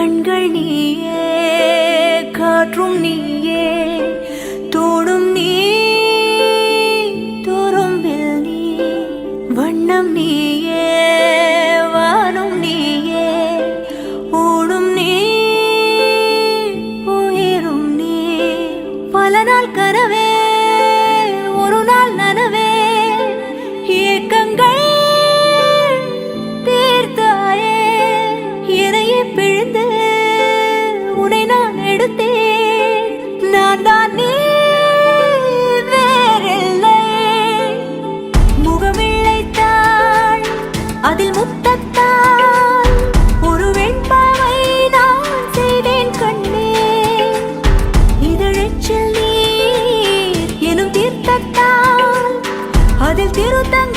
கண்கள் நீயே காற்றும் நீயே தோடும் நீ துரும்பில் நீ வண்ணம் நீயே வானும் நீயே ஓடும் நீ உயிரும் நீ. பல நாள் கனவே ஒரு நாள் நனவே இயக்கங்கள் தீர்த்தாயே இறையே பிழுந்து அதில் முத்தத்தால் ஒரு வெண்பாவை நான் செய்தேன் கண்ணே. இதழெச்சல் நீர் எனும் தீர்த்தத்தால் அதில் திருத்தங்கள்